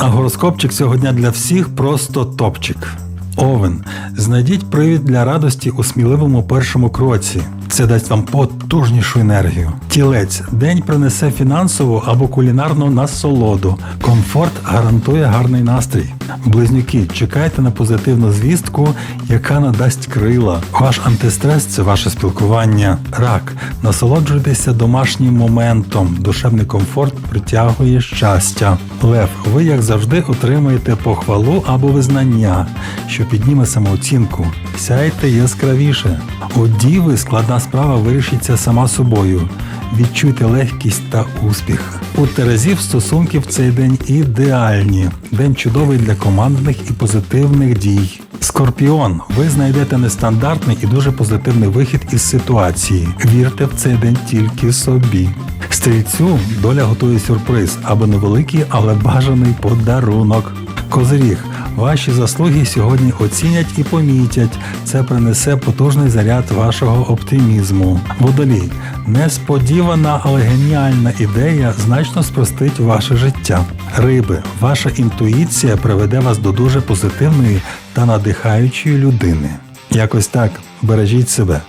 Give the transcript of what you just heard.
А гороскопчик сьогодні для всіх просто топчик. Овен. Знайдіть привід для радості у сміливому першому кроці. Це дасть вам потужнішу енергію. Тілець. День принесе фінансову або кулінарну насолоду. Комфорт гарантує гарний настрій. Близнюки. Чекайте на позитивну звістку, яка надасть крила. Ваш антистрес це ваше спілкування. Рак. Насолоджуйтеся домашнім моментом. Душевний комфорт притягує щастя. Лев. Ви, як завжди, отримаєте похвалу або визнання, що підніме самооцінку. Сяйте яскравіше. У діви складна справа вирішиться сама собою. Відчуйте легкість та успіх. У Терезів стосунки в цей день ідеальні. День чудовий для командних і позитивних дій. Скорпіон, ви знайдете нестандартний і дуже позитивний вихід із ситуації. Вірте в цей день тільки собі. Стрільцю доля готує сюрприз або невеликий, але бажаний подарунок. Козиріг, ваші заслуги сьогодні оцінять і помітять. Це принесе потужний заряд вашого оптимізму. Водолій, несподівана, але геніальна ідея значно спростить ваше життя. Риби, ваша інтуїція приведе вас до дуже позитивної та надихаючої людини. Якось так, бережіть себе.